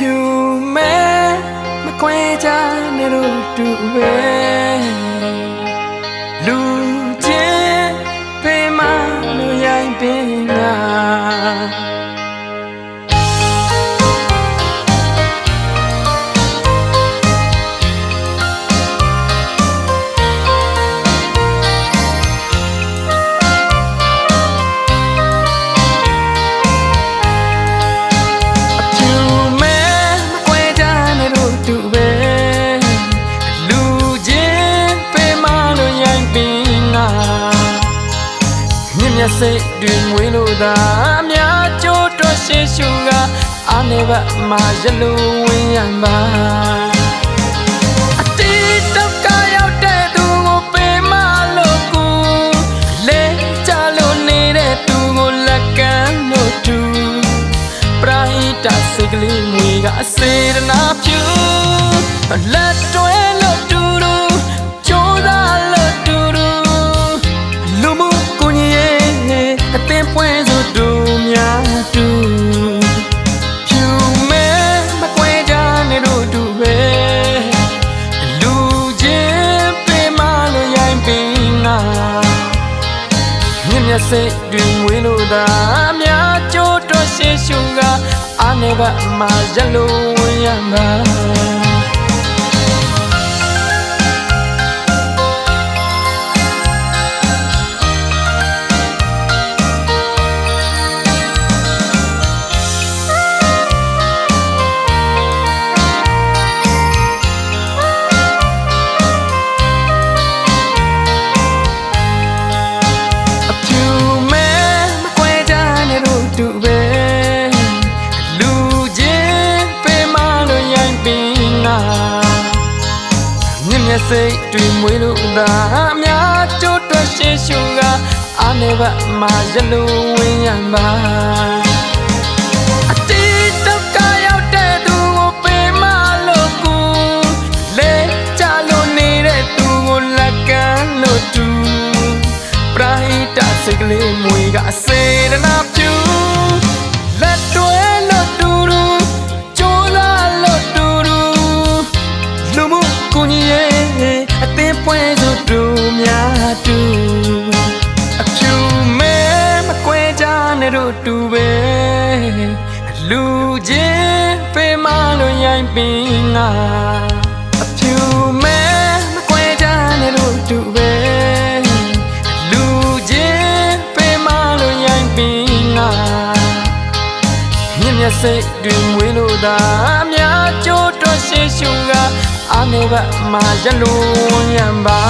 ဖြူမဲမခွဲကြနဲ့တို့တူပဲ မြင့်မြတ်စိတ်တွင်မွေးလို့သာအများကျိုးတော်ရှိရှုကအာနေဘမှာရလို့ဝင်ရမှာအတီးတော့ကရောက်တဲ့သူကိုပေးမလို့ကူလဲကြလို့နေတဲ့သူကိုလက်ကမ်းလို့တူပရာဟိတစိတ်ကလေးမွေကအစေရနာဖြူလက်တွဲလို့တူ စိတ်တွင်မွေးလို့သာအများကျိုးတော်ရှိရှုကအာနေဘမှာရလို့ဝင်ရမှာ စိတ်တွင်မွေးလို့သာအများကျိုးတော်ရှိရှုကအာနေဘမှာရလို့ဝင်ရမှာအတီးတော့ကရောက်တဲ့သူကိုပေးမလို့ကူလဲကြလို့နေတဲ့သူကိုလက်ကမ်းလို့တူပရာဟိတစိတ်ကလေးမွေကအစေရနာပြူ တို့တူပဲလူချင်းပေးမလို့ရိုင်းပင်ငါအဖြူမဲမကွဲကြနဲ့တို့တူပဲလူချင်းပေးမလို့ရိုင်းပင်ငါမြင့်မြတ်စိတ်တွင်မွေးလို့သာအများကျိုးတော်ရှိရှုကအာနေဘမှာရလို့ရံပါ